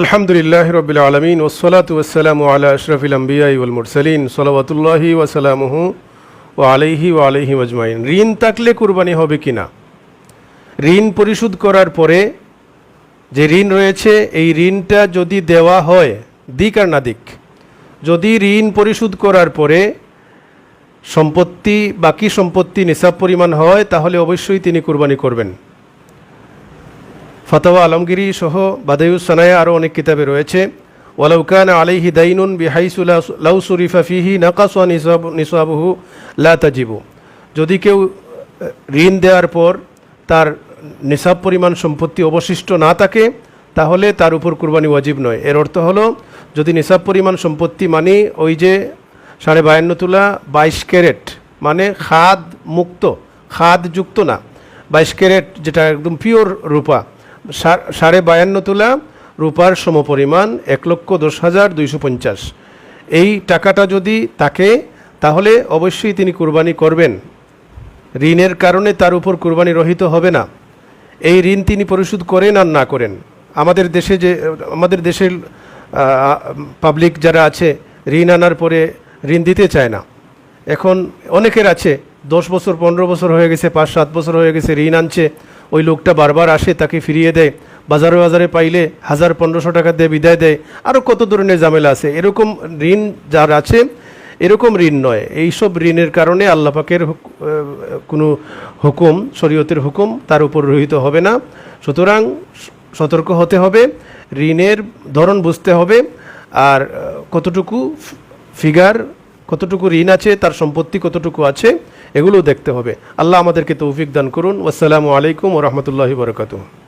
আলহামদুলিল্লাহ রবিল আলমিন ওসলাত ওসালাম আলা আশরফিল আম্বিয়াই ওল মুরসালিন সলাবতুল্লাহি ওয়াসালামহু ও আলাইহি ও আলাইহি আজমাইন ঋণ থাকলে কুরবানি হবে কি না? ঋণ পরিশোধ করার পরে যে ঋণ রয়েছে, এই ঋণটা যদি দেওয়া হয়, দিক আর না দিক, যদি ঋণ পরিশোধ করার পরে সম্পত্তি, বাকি সম্পত্তি নিসাব পরিমাণ হয়, তাহলে অবশ্যই তিনি কুরবানি করবেন। ফতোয়া আলমগিরি সহ বাদায়ুস সানায়া আরও অনেক কিতাবে রয়েছে। ওয়ালাউকান আলাইহি দাইনুন বিহাইসু লাউ শরীফা ফিহি নাকাসা নিসাব নিসাবহু লা যদি কেউ ঋণ দেওয়ার পর তার নিসাব পরিমাণ সম্পত্তি অবশিষ্ট না থাকে, তাহলে তার উপর কুরবানি ওয়াজিব নয়। এর অর্থ হলো, যদি নিসাব পরিমাণ সম্পত্তি মানে ওই যে সাড়ে বায়ান্ন তুলা বাইশ ক্যারেট মানে খাদ মুক্ত, খাদ যুক্ত না, বাইশ ক্যারেট যেটা একদম পিওর রূপা সাড়ে বায়ান্ন তোলা, রূপার সমপরিমাণ এক লক্ষ দশ হাজার দুইশো পঞ্চাশ। এই টাকাটা যদি থাকে তাহলে অবশ্যই তিনি কুরবানি করবেন। ঋণের কারণে তার উপর কুরবানি রহিত হবে না। এই ঋণ তিনি পরিশোধ করেন আর না করেন। আমাদের দেশে যে, আমাদের দেশের পাবলিক যারা আছে, ঋণ আনার পরে ঋণ দিতে চায় না। এখন অনেকের আছে, দশ বছর, পনেরো বছর হয়ে গেছে, পাঁচ, সাত বছর হয়ে গেছে ঋণ আনছে। ওই লোকটা বারবার আসে, তাকে ফিরিয়ে দেয়। বাজারে বাজারে পাইলে হাজার পনেরোশো টাকা দিয়ে বিদায় দেয়। আরও কত ধরনের ঝামেলা আছে? এরকম ঋণ যার আছে, এরকম ঋণ নয়। এইসব ঋণের কারণে আল্লাপাকের কোনো হুকুম, শরীয়তের হুকুম তার উপর রহিত হবে না। সুতরাং সতর্ক হতে হবে, ঋণের ধরন বুঝতে হবে, আর কতটুকু ফিগার, কতটুকু ঋণ আছে, তার সম্পত্তি কতটুকু আছে এগুলো দেখতে হবে। আল্লাহ আমাদেরকে তৌফিক দান করুন। আসসালামু আলাইকুম ও রহমতুল্লাহি বরকাতুহ।